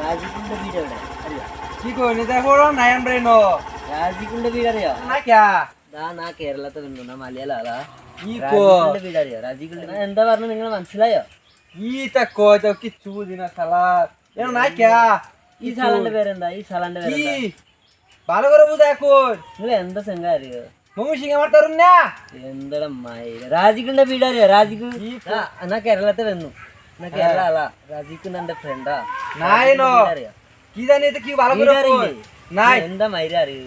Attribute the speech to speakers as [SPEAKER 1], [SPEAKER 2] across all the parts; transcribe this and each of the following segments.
[SPEAKER 1] രാജിക്കുണ്ട് വീട് എവിടെ? അറിയോ?
[SPEAKER 2] ഈ കൊല്ലത്തെ നയം പറയുന്നോ
[SPEAKER 1] രാജിക്കുണ്ട് വീട് അറിയോ? നാ കേരളത്തെ വരുന്നുണ്ടോ മലയാളാ രാജിക്കുണ്ട് വീട് അറിയോ? രാജിക്കുണ്ട് എന്താ പറഞ്ഞു നിങ്ങൾ മനസ്സിലായോ?
[SPEAKER 2] ഈ തക്കോതൊക്കെ ചൂതിന സലാദ് നാക്യാ
[SPEAKER 1] ഈ സലാന്റെ പേരെന്താ? ഈ
[SPEAKER 2] സലാന്റെ പേര് ബാലകുറബു താക്കോൽ
[SPEAKER 1] നിങ്ങൾ എന്താ സംഘം മൂഷിങ്ങ വർത്തറുന്ന രാജിക്ക് എന്നാ കേരളത്തിൽ വന്നു. എന്നാ കേരള അല്ല രാജിക്ക് എന്റെ ഫ്രണ്ടാ എന്താ മൈര അറിയൂ?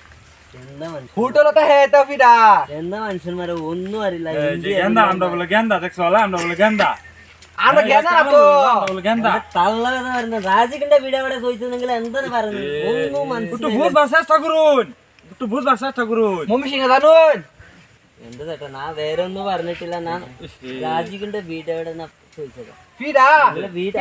[SPEAKER 1] ఫోటోలతో హేత ఫిడా ఎంత പറഞ്ഞിട്ടില്ല രാജിക്കിന്റെ വീട് എവിടെ ചോദിച്ചത് വീട്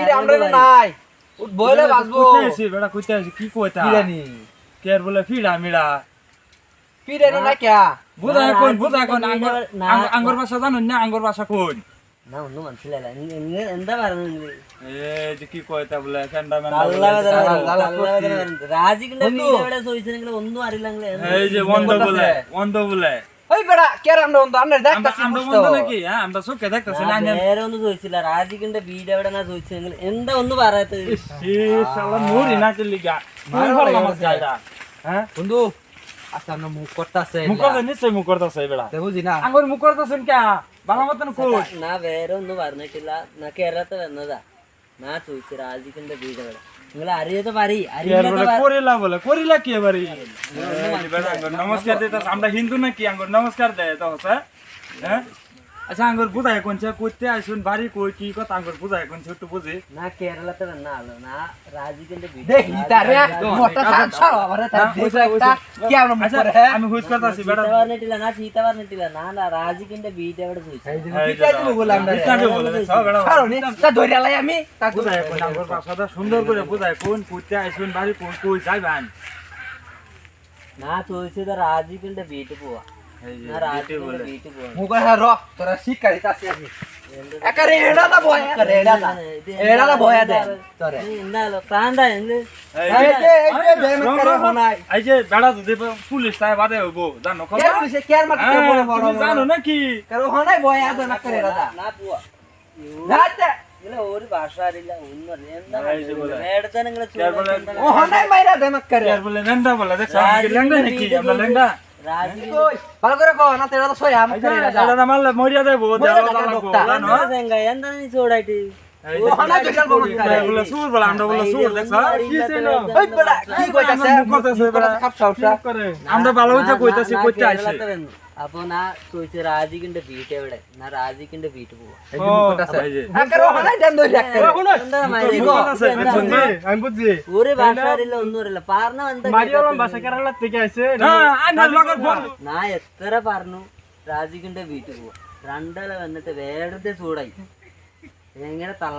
[SPEAKER 2] পিরেরও না কিয়া
[SPEAKER 3] বুঝা কোন বুঝা কোন আঙ্গর আঙ্গর ভাষা জানুন না আঙ্গর ভাষা কোন?
[SPEAKER 1] না নো মান ফিলাইলা এন্দা বারন
[SPEAKER 3] এ যে কি হ্যাঁ?
[SPEAKER 2] বন্ধু। আচ্ছা আমরা মুখ করতাছে
[SPEAKER 3] নিশ্চয় মুখ করতাছে বেড়া তে
[SPEAKER 2] বুঝি না।
[SPEAKER 3] আঙ্গুর মুখ করতাছেন
[SPEAKER 1] না কিলা না কেরাতে না না চুইছি
[SPEAKER 3] কিন্তু বীজ বেড়া ನಿಮ್ಮಲ್ಲ ಅರಿಯೋದು ಬಾರಿ ಕೋರಿಲ್ಲ ಬೋಲ ಕೋರಿಲ್ಲ ಕಿ ಬಾರಿ ನಮಸ್ಕಾರ ನಮಸ್ಕಾರ ಹಿಂದೂ ನಾ ಕಿ ಹಂಗ ನಮಸ್ಕಾರ ದೇ আচ্ছা আঙ্গুর বুঝায় কোনছে? করতে আসুন বাড়ি কই কি কথা আঙ্গুর বুঝায় কোনছে একটু বুঝে।
[SPEAKER 1] না কেরালা তো না আলো না রাজি কিন্তু
[SPEAKER 2] দেখি তারে মোটা সাল আমারে তার একটা কি আমরা
[SPEAKER 3] আচ্ছা, মুখ
[SPEAKER 2] করে হ্যাঁ?
[SPEAKER 3] আমি হুইস করতাছি বেটা।
[SPEAKER 1] তাবার নেটিলা না সীতাবার নেটিলা না না রাজি কিন্তু বিটা
[SPEAKER 2] বেটা হুইস বিটা দিলো বললাম না
[SPEAKER 3] বিটা দিলো বললাম হ্যাঁ? বেটা।
[SPEAKER 2] ছাড়ো নি তা ধইরা লাই আমি তা
[SPEAKER 3] বুঝায় কোন আঙ্গুর ভাষাটা সুন্দর করে বুঝায় কোন করতে আসুন বাড়ি কই কই যাইবান।
[SPEAKER 2] না তো হইছে তার
[SPEAKER 1] রাজি কিন্তু বিটা
[SPEAKER 3] পোয়া
[SPEAKER 2] এই
[SPEAKER 3] যে
[SPEAKER 2] যে এই যে দেম করে হনাই
[SPEAKER 3] এই যে বেড়া যদি পুলিশ তাই বাদে হবো জানো খবর
[SPEAKER 2] কেন সে কেন মারতে
[SPEAKER 3] হ্যাঁ,
[SPEAKER 2] বড় বড়
[SPEAKER 3] তুমি জানো নাকি
[SPEAKER 2] কারো হনাই বয় আদো না করে এড়া
[SPEAKER 1] നാ പോവാ
[SPEAKER 2] যাতে
[SPEAKER 1] നിങ്ങളെ ഒരു ഭാഷ അറിയില്ല ഒന്നും അറിയില്ല എന്താ
[SPEAKER 2] ভালো করে কো না তেরা তো সই আম করে
[SPEAKER 3] এটা না মারলে মরিয়া দেব দেওয়া লাগবে।
[SPEAKER 1] না জেঙ্গা এন্ডা
[SPEAKER 3] নি
[SPEAKER 2] চোড়াইটি।
[SPEAKER 3] ওখানে
[SPEAKER 2] জেঙ্গা বলতে পারে বলে
[SPEAKER 3] সুর বলে আমরা বলে সুর দেখছ? কি ছিল?
[SPEAKER 2] ওই বড়া কি কইতাছে?
[SPEAKER 3] মুখ করতেছে
[SPEAKER 2] বড়া খাপ সাউসা
[SPEAKER 3] আমরা ভালো হইতা কইতাছি কইতে আইছে।
[SPEAKER 1] അപ്പൊ നാ ചോദിച്ചു രാജിക്കിന്റെ വീട്ട് എവിടെ നാ രാജിക്കിന്റെ വീട്ട് പോവാ ഒരു ഭാഷകാരില്ല അറിയില്ല ഒന്നും അറിയില്ല പറഞ്ഞ നാ എത്ര പറഞ്ഞു രാജിക്കിന്റെ വീട്ട് പോവാ രണ്ടല വന്നിട്ട് വേറെ ചൂടായി എങ്ങനെ തള്ള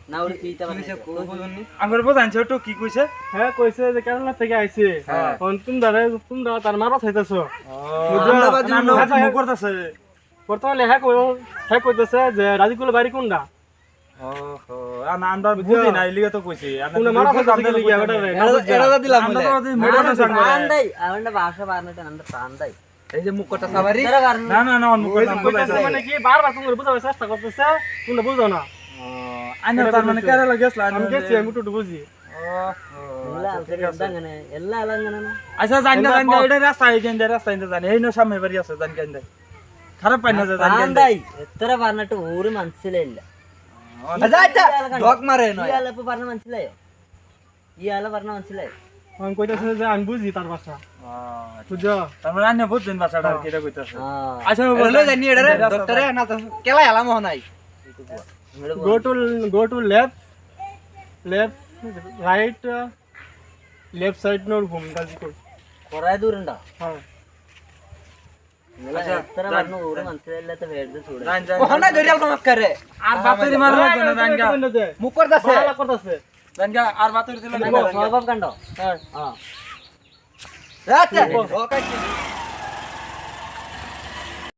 [SPEAKER 3] না ওরে
[SPEAKER 4] হ্যাঁ, যে কেরালা থেকে আইছে। কোন তুমি
[SPEAKER 3] দাদা তুমি দাদা তার
[SPEAKER 4] মারা হ্যাঁ হ্যাঁ যে রাজীবুল বাড়ি কোনটা?
[SPEAKER 1] భాష పాడినట్టు అంత ప్రాంతాయి
[SPEAKER 2] এই যে
[SPEAKER 4] মুখটা মানে চেষ্টা করতেছে তুমি বুঝো না।
[SPEAKER 3] আইনা তার মানে কেরালা গেছলা
[SPEAKER 4] আমি গেছি আমি টুটু বুঝি।
[SPEAKER 3] আচ্ছা জান না জান এটা রাস্তা এই জান রাস্তা ইন্দা জান। এই না সামনে বাড়ি আছে জান জান খারাপ পাই না জান
[SPEAKER 1] জান എത്ര പറഞ്ഞിട്ട് ഒരു മനസ്സിലായില്ല മനസ്സിലായോ ഇയാളെ പറഞ്ഞ മനസ്സിലായോ?
[SPEAKER 4] আমি কইতাছি যে আমি বুঝি তার ভাষা বুঝছ
[SPEAKER 3] তারপরে আন্য বুঝছেন ভাষাটা আর কি এটা কইতাছে আচ্ছা
[SPEAKER 2] বলে জানি এটা ডক্টরে না কেলা এলাম নাই
[SPEAKER 4] go to go to left left right left side no
[SPEAKER 1] room that's good
[SPEAKER 4] കുറേ
[SPEAKER 1] ദൂരണ്ടോ എത്ര പറഞ്ഞു ഒരു മനസ്സിലാത്ത വേണ്ട
[SPEAKER 3] സൂടാ
[SPEAKER 1] കണ്ടോ ആ